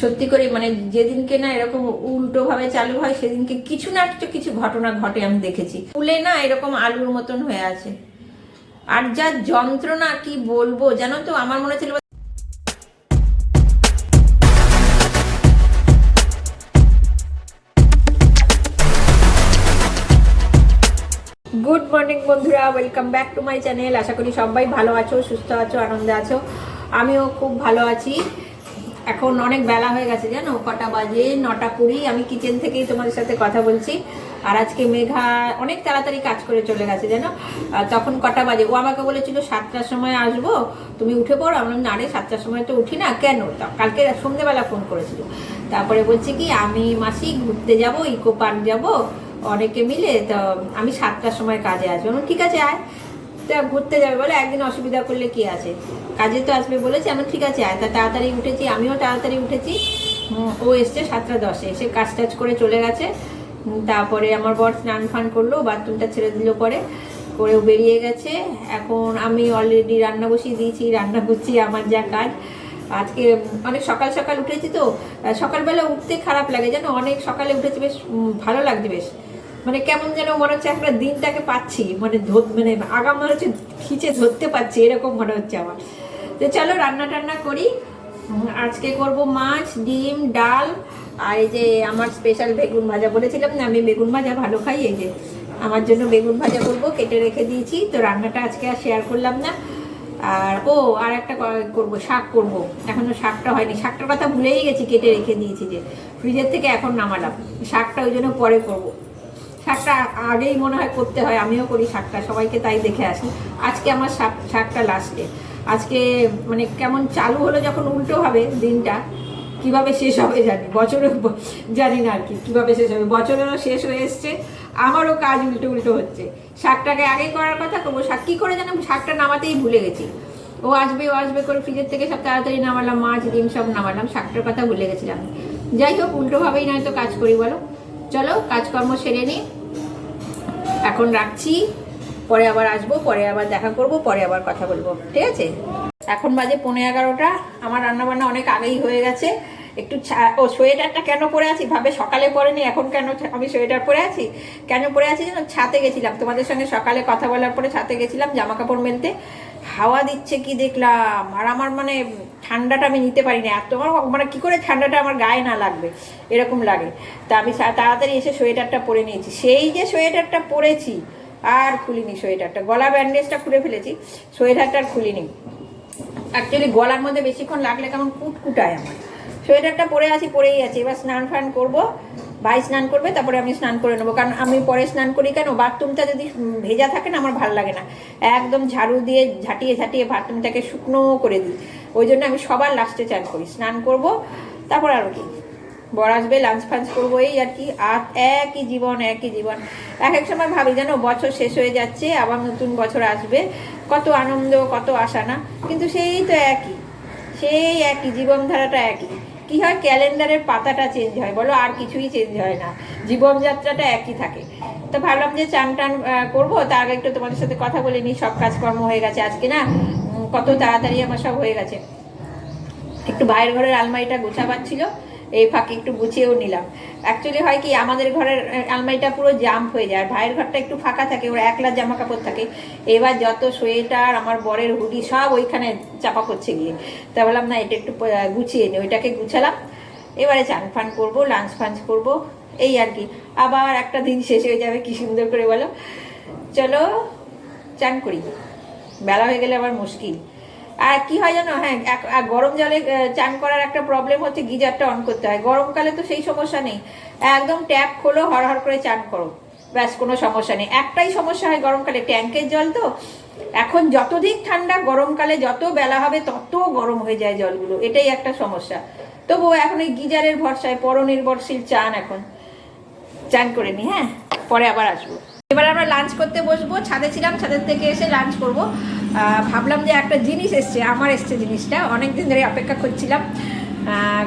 সত্যি করে মানে যেদিনকে না এরকম উল্টো ভাবে চালু হয়, সেদিনকে কিছু না কিছু কিছু ঘটনা ঘটে আমি দেখেছি। ফুলে না এরকম আলুর মতন হয়ে আছে। আর যা যন্ত্রণা, কি বলব, জানো তো, আমার মনে ছিল গুড মর্নিং বন্ধুরা, welcome back to my channel. আশা করি সবাই ভালো আছো, সুস্থ আছো, আনন্দে আছো। আমিও খুব ভালো আছি। এখন অনেক বেলা হয়ে গেছে জানো? কটা বাজে নটা কুড়ি আমি কিচেন থেকেই তোমাদের সাথে কথা বলছি। আর আজকে মেঘা অনেক তাড়াতাড়ি কাজ করে চলে গেছে জানো? তখন কটা বাজে? ও আমাকে বলেছিল সাতটার সময় আসব তুমি উঠে পড়ো। আমি বললাম, না রে সাতটার সময় তো উঠি না কেন? কালকে সন্ধ্যেবেলা ফোন করেছিল। তারপরে বলছে কি আমি মাসি ঘুরতে যাব ইকো পার্ক যাব অনেকে মিলে তো আমি সাতটার সময় কাজে আসব। ঠিক আছে আয়। তা ঘুরতে যাবে বলে একদিন অসুবিধা করলে কি আছে? কাজে তো আসবে বলেছে, আমি ঠিক আছে তা তাড়াতাড়ি উঠেছি, আমিও তাড়াতাড়ি উঠেছি। ও এসছে সাতটা দশে, এসে কাজ টাজ করে চলে গেছে। তারপরে আমার বর স্নান ফান করল, বাথরুমটা ছেড়ে দিল পরে করেও বেরিয়ে গেছে। এখন আমি অলরেডি রান্না বসিয়ে দিয়েছি, রান্না করছি, আমার যা কাজ। আজকে অনেক সকাল সকাল উঠেছি তো সকালবেলা উঠতে খারাপ লাগে, জানো? অনেক সকালে উঠেছি, বেশ ভালো লাগছে বেশ। মানে কেমন যেন মনে হচ্ছে একটা দিনটাকে পাচ্ছি মানে মানে আগাম মনে হচ্ছে খিচে ধরতে পারছি, এরকম মনে হচ্ছে আমার। তো চলো রান্না টান্না করি। আজকে করব মাছ, ডিম, ডাল, আর এই যে আমার স্পেশাল বেগুন ভাজা বলেছিলাম না, আমি বেগুন ভাজা ভালো খাই, এই যে আমার জন্য বেগুন ভাজা করব, কেটে রেখে দিয়েছি, তো রান্নাটা আজকে আর শেয়ার করলাম না। আর, ও, আর একটা করব, শাক করব। এখনও শাকটা হয়নি, শাকটার কথা ভুলেই গেছি, কেটে রেখে দিয়েছি যে ফ্রিজের থেকে এখন নামালাম। শাকটা ওই জন্য পরে করব। শাকটা আগেই মনে হয় করতে হয়, আমিও করি শাকটা, সবাইকে তাই দেখে আসি। আজকে আমার শাক, শাকটা লাস্টে আজকে মানে কেমন চালু হলো যখন উল্টো হবে দিনটা, কীভাবে শেষ হবে জানি বছরে জানি না আর কি, কীভাবে শেষ হবে। বছরেরও শেষ হয়ে এসছে, আমারও কাজ উল্টো উল্টো হচ্ছে। শাকটাকে আগেই করার কথা করব শাক, কী করে জানো, শাকটা নামাতেই ভুলে গেছি। ও আসবে ও আসবে করে ফ্রিজের থেকে সব তাড়াতাড়ি নামালাম, মাছ, ডিম সব নামালাম, শাকটার কথা ভুলে গেছিলাম। যাই হোক, উল্টোভাবেই নয়তো কাজ করি, বলো। চলো, কাজকর্ম সেরে নিই। এখন রাখছি, পরে আবার আসব, পরে আবার দেখা করব, পরে আবার কথা বলব, ঠিক আছে? এখন বাজে পনেরো এগারোটা, আমার রান্নাবান্না অনেক আগেই হয়ে গেছে। একটু ও সোয়েটারটা কেন পরে আছি? ভাবে সকালে পরেনি, এখন কেন আমি সোয়েটার পরে আছি? কেন পরে আছি যেন ছাতে গেছিলাম। তোমাদের সঙ্গে সকালে কথা বলার পরে ছাতে গেছিলাম জামা কাপড় মেলতে। হাওয়া দিচ্ছে কি দেখলাম? আর আমার মানে ঠান্ডাটা আমি নিতে পারি না এত আমার মানে কি করে ঠান্ডাটা আমার গায়ে না লাগবে? এরকম লাগে। তা আমি তাড়াতাড়ি এসে সোয়েটারটা পরে নিয়েছি। সেই যে সোয়েটারটা পরেছি, আর খুলিনি সোয়েটারটা। গলা ব্যান্ডেজটা খুলে ফেলেছি, সোয়েটারটা আর খুলিনি। অ্যাকচুয়ালি গলার মধ্যে বেশিক্ষণ লাগলে কেমন কুটকুটায় আমার। সোয়েটারটা পরে আছি, পরেই আছি। এবার স্নান ফান করব। ভাই স্নান করবে, তারপরে আমি স্নান করে নেব। কারণ আমি পরে স্নান করি কেন? বাথরুমটা যদি ভেজা থাকে না, আমার ভালো লাগে না। একদম ঝাড়ু দিয়ে ঝাঁটিয়ে ঝাঁটিয়ে বাথরুমটাকে শুকনো করে দিই। ওই জন্য আমি সবার লাস্টে চান করি। স্নান করব, তারপর আর কি? বর আসবে লাঞ্চ ফাঞ্চ করব, এই আর কি। আর একই জীবন একই জীবন। এক এক সময় ভাবি, জানো, বছর শেষ হয়ে যাচ্ছে, আবার নতুন বছর আসবে। কত আনন্দ, কত আশা, না? কিন্তু সেই তো একই। সেই একই, জীবনধারাটা একই। কি হয়? ক্যালেন্ডারের পাতাটা চেঞ্জ হয়। বলো, আর কিছুই চেঞ্জ হয় না। জীবনযাত্রাটা একই থাকে। তো ভাবলাম যে চান টান করব। তার আগে একটু তোমাদের সাথে কথা বলে নিই। সব কাজকর্ম হয়ে গেছে আজকে, না? কত তাড়াতাড়ি আমার সব হয়ে গেছে। একটু বাইরের ঘরের আলমারিটা গোছাবার ছিল। এই ফাঁকে একটু গুছিয়েও নিলাম। অ্যাকচুয়ালি হয় কি, আমাদের ঘরের আলমারিটা পুরো জাম্প হয়ে যায়। আর ভাইয়ের ঘরটা একটু ফাঁকা থাকে, ওর একলা জামা কাপড় থাকে। এবার যত সোয়েটার, আমার বরের হুডি, সব ওইখানে চাপা করছে গিয়ে। তা বললাম না, এটা একটু গুছিয়ে নি। ওইটাকে গুছালাম। এবারে চান ফান করব লাঞ্চ ফাঞ্চ করব, এই আর কি। আবার একটা দিন শেষ হয়ে যাবে, কি সুন্দর করে বলো। চলো, চান করি। বেলা হয়ে গেলে আবার মুশকিল। আর কি হয় জানো? হ্যাঁ গরম জলে চান করার একটা প্রবলেম হচ্ছে গিজারটা অন করতে হয়। গরমকালে তো সেই সমস্যা নেই। একদম ট্যাপ খোলো হর হর করে চান করো। ব্যাস, কোনো সমস্যা নেই। একটাই সমস্যা হয় গরমকালে, ট্যাঙ্কের জল তো। এখন যতদিন ঠান্ডা গরমকালে যত বেলা হবে, তত গরম হয়ে যায় জলগুলো। এটাই একটা সমস্যা। তবুও এখন এই গিজারের ভরসায়, পরনির্ভরশীল চান এখন। চান করে নি হ্যাঁ? পরে আবার আসব। এবার আমরা লাঞ্চ করতে বসবো। ছাদে ছিলাম, ছাদের থেকে এসে লাঞ্চ করব। ভাবলাম যে একটা জিনিস এসছে, আমার এসছে জিনিসটা। অনেক দিন ধরে অপেক্ষা করছিলাম।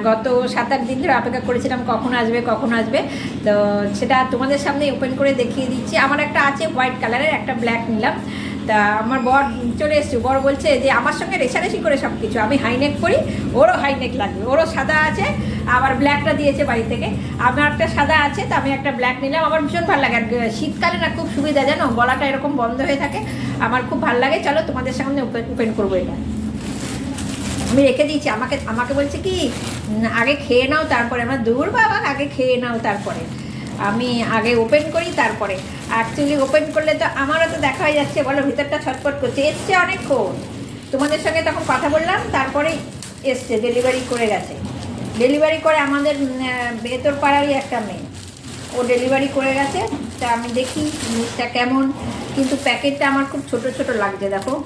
গত সাত আট দিন ধরে অপেক্ষা করেছিলাম, কখন আসবে কখন আসবে। তো সেটা তোমাদের সামনে ওপেন করে দেখিয়ে দিচ্ছি। আমার একটা আছে হোয়াইট কালারের একটা ব্ল্যাক নিলাম। তা আমার বর চলে এসছে, বর বলছে যে, আমার সঙ্গে রেশারেশি করে সব কিছু আমি হাইনেক করি ওরও হাইনেক লাগবে, ওরও সাদা আছে আবার ব্ল্যাকটা দিয়েছে বাড়ি থেকে। আমার একটা সাদা আছে, তো আমি একটা ব্ল্যাক নিলাম। আমার ভীষণ ভালো লাগে। আর শীতকালে না খুব সুবিধা, জানো? গলাটা এরকম বন্ধ হয়ে থাকে। আমার খুব ভালো লাগে। চলো তোমাদের সামনে ওপেন ওপেন করব এটা। আমি রেখে দিয়েছি। আমাকে আমাকে বলছে কি আগে খেয়ে নাও তারপরে। আমার দূর বাবা, আগে খেয়ে নাও তারপরে। আমি আগে ওপেন করি, তারপরে। অ্যাকচুয়ালি ওপেন করলে তো আমারও তো দেখা হয়ে যাচ্ছে। বলো, ভিতরটা ছটপট করছে। এসছে অনেকক্ষণ। তোমাদের সঙ্গে তখন কথা বললাম। তারপরে এসছে ডেলিভারি করে গেছে। ডেলিভারি করে আমাদের ভেতর পাড়ারই একটা মেয়ে। ও ডেলিভারি করে গেছে, তা আমি দেখি জিনিসটা কেমন। কিন্তু প্যাকেটটা আমার খুব ছোট ছোট লাগছে, দেখো।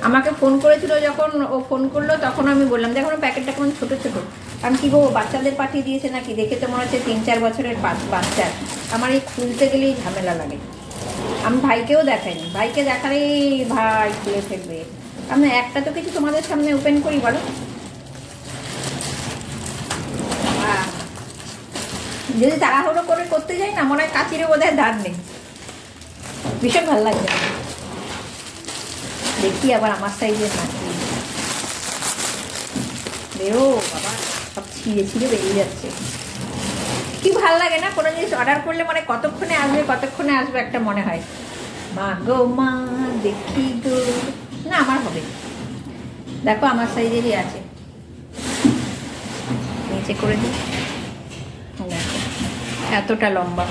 আমাকে ফোন করেছিল যখন ও ফোন করল, তখন আমি বললাম, দেখো প্যাকেটটা কেমন ছোটো ছোটো। আমি কি গো বাচ্চাদের পাঠিয়ে দিয়েছে নাকি? দেখে তো মনে হচ্ছে তিন চার বছরের বাচ- বাচ্চা। আমার এই খুলতে গেলেই ঝামেলা লাগে। আমি ভাইকেও দেখাইনি। ভাইকে দেখালেই ভাই খুলে ফেলবে। আমি একটা তো কিছু তোমাদের সামনে ওপেন করি, বলো। যদি তাড়াহুড়ো করে করতে যাই না, মনে হয় কাচিরে বোধহয় ধার নেই। ভীষণ ভালো লাগছে। দেখি আবার আমার সাইজের নাকি। বেরো, বাবা, সব ছিঁড়ে ছিঁড়ে বেরিয়ে যাচ্ছে। কি ভালো লাগে না, কোনো জিনিস অর্ডার করলে মানে কতক্ষণে আসবে কতক্ষণে আসবে একটা মনে হয়। মা গো, মা, দেখি গো না, আমার হবে। দেখো, আমার সাইজেরই আছে। নিচে করে দিই। এতটা লম্বা।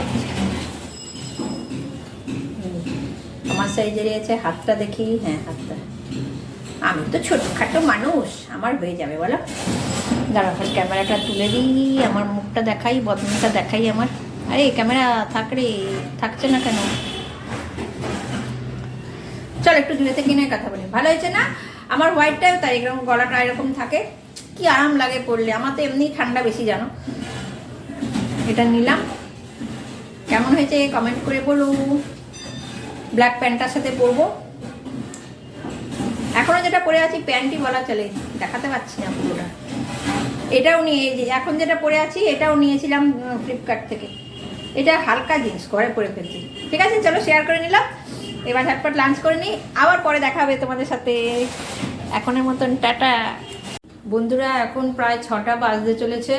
আমার সাইজেরই আছে, হাতটা দেখি। হ্যাঁ হাতটা। আমি তো ছোটখাটো মানুষ, আমার হয়ে যাবে, বলো। দাঁড়া ক্যামেরাটা তুলে দিই, আমার মুখটা দেখাই বদনটা দেখাই আমার। আরে, ক্যামেরা থাক রে, থাকছে না কেন? চল একটু দূরে থেকে নিয়ে কথা বলি। ভালো হয়েছে না? আমার হোয়াইটটাও তাই, এরকম গলাটা এরকম থাকে। কি আরাম লাগে পড়লে, আমার তো এমনি ঠান্ডা বেশি, জানো? এটা নিলাম। কেমন হয়েছে কমেন্ট করে বলো। ব্ল্যাক প্যান্টটার সাথে পরবো। এখনও যেটা পরে আছি, প্যান্টই বলা চলে। দেখাতে পাচ্ছি না পুরোটা। এটাও নিয়ে এখন যেটা পরে আছি, এটাও নিয়েছিলাম ফ্লিপকার্ট থেকে। এটা হালকা জিন্স, ঘরে পরে ফেলছি। ঠিক আছে, চলো শেয়ার করে নিলাম। এবার ঝটপট লাঞ্চ করে নিই। আবার পরে দেখা হবে তোমাদের সাথে। এখনের মতন টাটা। বন্ধুরা, এখন প্রায় ছটা বাজতে চলেছে।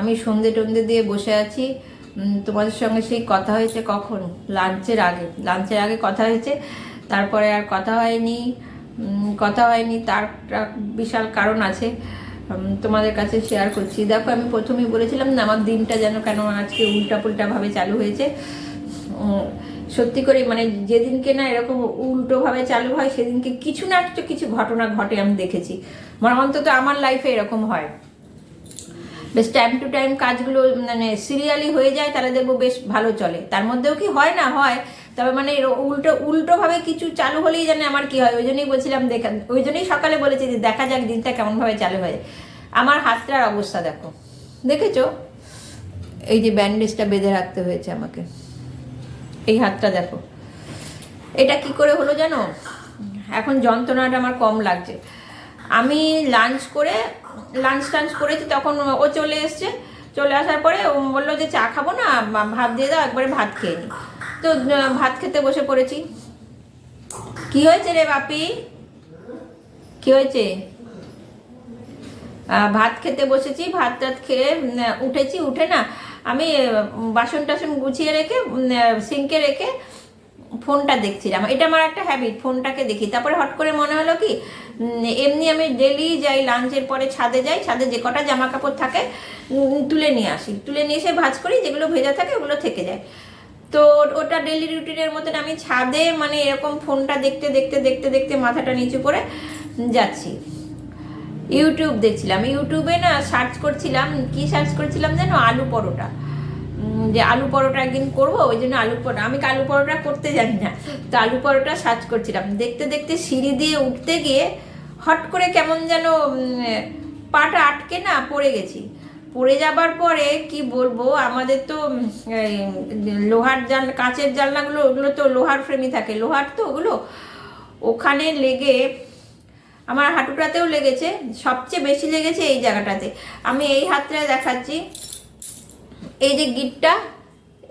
আমি সন্ধে টন্ধে দিয়ে বসে আছি। তোমাদের সঙ্গে সেই কথা হয়েছে কখন? লাঞ্চের আগে। লাঞ্চের আগে কথা হয়েছে, তারপরে আর কথা হয়নি। কথা হয়নি, তার বিশাল কারণ আছে তোমাদের কাছে শেয়ার করছি। দেখো, আমি প্রথমেই বলেছিলাম না, আমার দিনটা যেন কেন আজকে উল্টা পুল্টাভাবে চালু হয়েছে। সত্যি করে মানে যেদিনকে না এরকম উল্টোভাবে চালু হয়, সেদিনকে কিছু না কিছু কিছু ঘটনা ঘটে আমি দেখেছি। মানে অন্তত আমার লাইফে এরকম হয়। বেশ টাইম টু টাইম কাজগুলো মানে সিরিয়ালি হয়ে যায় তাহলে দেখব বেশ ভালো চলে। তার মধ্যেও কি হয় না হয়, তবে মানে উল্টো, উল্টোভাবে কিছু চালু হলেই জানে আমার কি হয়। ওই জন্যই বলছিলাম দেখা, ওই জন্যই সকালে বলেছি যে দেখা যাক দিনটা কেমনভাবে চালু হয় আমার হাতটার অবস্থা দেখো। দেখেছ? এই যে ব্যান্ডেজটা বেঁধে রাখতে হয়েছে আমাকে। এই হাতটা দেখো। এটা কি করে হলো জানো? এখন যন্ত্রণাটা আমার কম লাগছে। আমি লাঞ্চ করে লাঞ্চ টাঞ্চ করেছি, তখন ও চলে এসছে। চলে আসার পরে ও বলল যে, চা খাব না ভাত দিয়ে দাও, একবারে ভাত খেয়ে নি। তো ভাত খেতে বসে পড়েছি। কি হয়েছে রে বাপি? কি হয়েছে? ভাত খেতে বসেছি, ভাত টাত খেয়ে উঠেছি, উঠে না, আমি বাসন টাসন গুছিয়ে রেখে সিঙ্কে রেখে ফোনটা দেখছিলাম। এটা আমার একটা হ্যাবিট ফোনটাকে দেখি। তারপরে হট করে মনে হলো কি এমনি আমি ডেলি যাই লাঞ্চের পরে ছাদে যাই, ছাদে যে কটা জামা কাপড় থাকে তুলে নিয়ে আসি। তুলে নিয়ে এসে ভাজ করি, যেগুলো ভেজা থাকে ওগুলো থেকে যায়। তো ওটা ডেলি রুটিনের মতন আমি ছাদে মানে এরকম ফোনটা দেখতে দেখতে দেখতে দেখতে মাথাটা নিচু করে যাচ্ছি। ইউটিউব দেখছিলাম। ইউটিউবে না সার্চ করছিলাম, কি সার্চ করছিলাম যেন আলু পরোটা। যে আলু পরোটা একদিন করব, ওই জন্য আলু পরোটা, আমি আলু পরোটা করতে জানি না। তো আলু পরোটা সার্চ করছিলাম। দেখতে দেখতে সিঁড়ি দিয়ে উঠতে গিয়ে হট করে কেমন যেন পাটা আটকে না, পড়ে গেছি। পড়ে যাবার পরে কি বলব, আমাদের তো লোহার জাল, কাঁচের জানলাগুলো ওগুলো তো লোহার ফ্রেমই থাকে। লোহার তো ওগুলো। ওখানে লেগে, আমার হাঁটুটাতেও লেগেছে। সবচেয়ে বেশি লেগেছে এই জায়গাটাতে। আমি এই হাতটা দেখাচ্ছি। এই যে গিটটা,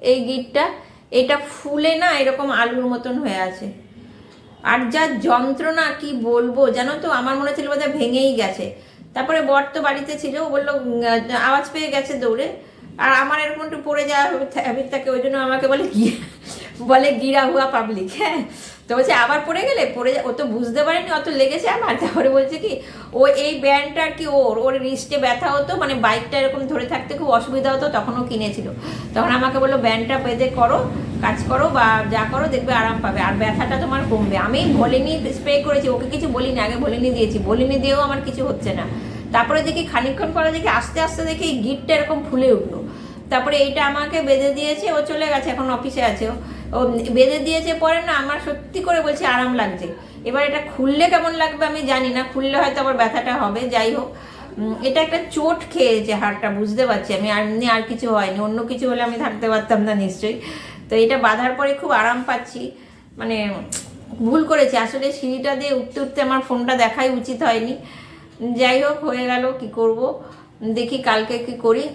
এই গিটটা, এটা ফুলে না এরকম আলুর মতন হয়ে আছে। আর যা যন্ত্রণা, কি বলব, জানো তো, আমার মনে হচ্ছিল বোধহয় ভেঙেই গেছে। তারপরে বর তো বাড়িতে ছিল, ও বলল আওয়াজ পেয়ে গেছে দৌড়ে। আর আমার এরকম একটু পড়ে যাওয়া হ্যাবিট থাকে, ওই জন্য আমাকে বলে গি- বলে গিরা হুয়া পাবলিক হ্যাঁ। তো বলছে, আবার পড়ে গেলে? পড়ে ও তো বুঝতে পারেনি, অত লেগেছে আমার তারপরে বলছে কি, ও এই ব্যান্ডটা আর কি ওর ওর রিস্টে ব্যথা হতো মানে বাইকটা এরকম ধরে থাকতে খুব অসুবিধা হতো, তখন ও কিনেছিল। তখন আমাকে বলল, ব্যান্ডটা বেঁধে করো, কাজ করো বা যা করো, দেখবে আরাম পাবে। আর ব্যথাটা তোমার কমবে। আমি ভলিনি স্প্রে করেছি, ওকে কিছু বলিনি, আগে ভলিনি দিয়েছি। ভলিনি দিয়েও আমার কিছু হচ্ছে না। তারপরে দেখি খানিকক্ষণ পরে দেখি, আস্তে আস্তে দেখি গিটটা এরকম ফুলে উঠল। তারপরে এইটা আমাকে বেঁধে দিয়েছে, ও চলে গেছে, এখন অফিসে আছে ও। ও, বেঁধে দিয়েছে পরে না আমার সত্যি করে বলছে আরাম লাগছে। এবার এটা খুললে কেমন লাগবে আমি জানি না, খুললে হয়তো আবার ব্যথাটা হবে, যাই হোক। এটা একটা চোট খেয়েছে হাড়টা, বুঝতে পারছি আমি, আর এমনি আর কিছু হয়নি, অন্য কিছু হলে আমি থাকতে পারতাম না নিশ্চয়ই। তো এটা বাঁধার পরে খুব আরাম পাচ্ছি মানে ভুল করেছি। আসলে সিঁড়িটা দিয়ে উঠতে উঠতে আমার ফোনটা দেখাই উচিত হয়নি। যাই হোক, হয়ে গেল, কি করব? দেখি কালকে কি করি,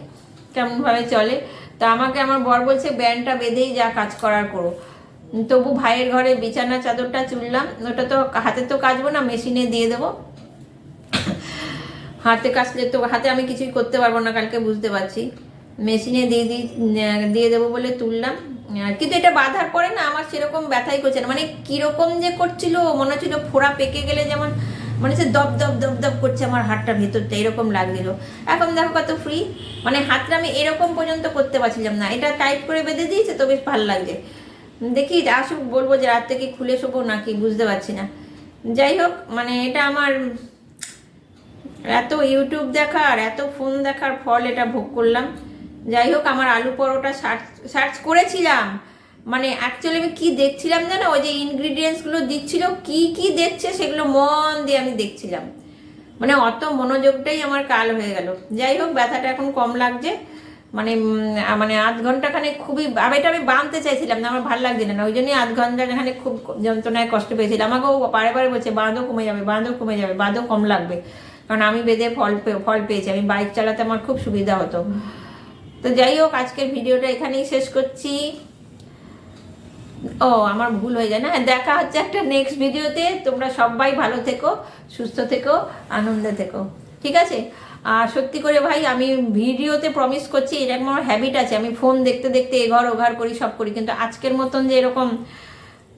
কেমনভাবে চলে। তো আমাকে আমার বর বলছে, ব্যান্ডটা বেঁধেই যা কাজ করার করো। তবু ভাইয়ের ঘরে বিছানা, চাদরটা চুললাম। ওটা তো হাতে তো কাচবো না, মেশিনে দিয়ে দেবো। হাতে কাচলে তো হাতে আমি কিছুই করতে পারব না, কালকে বুঝতে পারছি। মেশিনে দিয়ে দিই দিয়ে দেবো বলে তুললাম। কিন্তু এটা বাঁধার পরে না আমার সেরকম ব্যথাই করছে না। মানে কীরকম যে করছিল, মনে হচ্ছিল ফোড়া পেকে গেলে যেমন মনে হচ্ছে দপ দপ দপ দপ করছে আমার হাতটা ভেতরটা, এরকম লাগছিল। এখন দেখো কত ফ্রি মানে হাতটা আমি এরকম পর্যন্ত করতে পারছিলাম না। এটা টাইট করে বেঁধে দিয়েছে তো বেশ ভালো লাগছে। দেখি আসুক, বলব যে রাত থেকে খুলে শোবো নাকি, বুঝতে পারছি না। যাই হোক মানে এটা আমার এত ইউটিউব দেখার, এত ফোন দেখার ফল এটা ভোগ করলাম। যাই হোক, আমার আলু পরোটা সার্চ সার্চ করেছিলাম। মানে অ্যাকচুয়ালি আমি কি দেখছিলাম জানো? ওই যে ইনগ্রিডিয়েন্টসগুলো দিচ্ছিল, কি কি দেখছে সেগুলো মন দিয়ে আমি দেখছিলাম। মানে অত মনোযোগটাই আমার কাল হয়ে গেল। যাই হোক, ব্যথাটা এখন কম লাগছে। মানে মানে আধ ঘন্টাখানে খুবই এটা আমি বাঁধতে চাইছিলাম না, আমার ভালো লাগছিল না। ওই জন্যই আধ ঘণ্টা খানে খুব যন্ত্রণায় কষ্ট পেয়েছিলাম আমাকেও বারে বারে বলছে, বাঁধও কমে যাবে, বাঁধও কমে যাবে, বাঁধও কম লাগবে। কারণ আমি বেঁধে ফল ফল পেয়েছি। আমি বাইক চালাতে আমার খুব সুবিধা হতো। তো যাই হোক, আজকের ভিডিওটা এখানেই শেষ করছি। ও, আমার ভুল হয়ে যায় না। দেখা হচ্ছে একটা নেক্সট ভিডিওতে তোমরা সবাই ভালো থেকো, সুস্থ থেকো, আনন্দে থেকো। ঠিক আছে? আর সত্যি করে ভাই, আমি ভিডিওতে প্রমিস করছি এরকম আমার হ্যাবিট আছে। আমি ফোন দেখতে দেখতে এঘর ওঘর করি, সব করি। কিন্তু আজকের মতন যে এরকম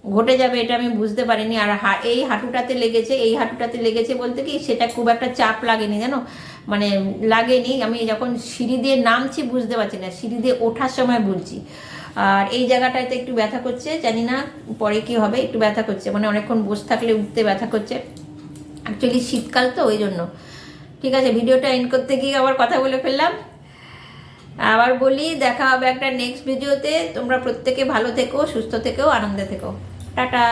ঘটে যাবে, এটা আমি বুঝতে পারিনি। আর এই হাঁটুটাতে লেগেছে, এই হাঁটুটাতে লেগেছে বলতে কি, সেটা খুব একটা চাপ লাগেনি, জানো? মানে লাগেনি। আমি যখন সিঁড়ি দিয়ে নামছি, বুঝতে পারছি না। সিঁড়ি দিয়ে ওঠার সময় বুঝছি আর এই জায়গাটাতে একটু ব্যথা করছে, জানি না পরে কি হবে, একটু ব্যথা করছে মানে অনেকক্ষণ বসে থাকলে উঠতে ব্যথা করছে। অ্যাকচুয়ালি শীতকাল তো, ওই জন্য। ঠিক আছে, ভিডিওটা এন্ড করতে গিয়ে আবার কথা বলে ফেললাম। আবার বলি, দেখা হবে একটা নেক্সট ভিডিওতে তোমরা প্রত্যেকে ভালো থেকো, সুস্থ থেকো, আনন্দে থেকো। টাটা।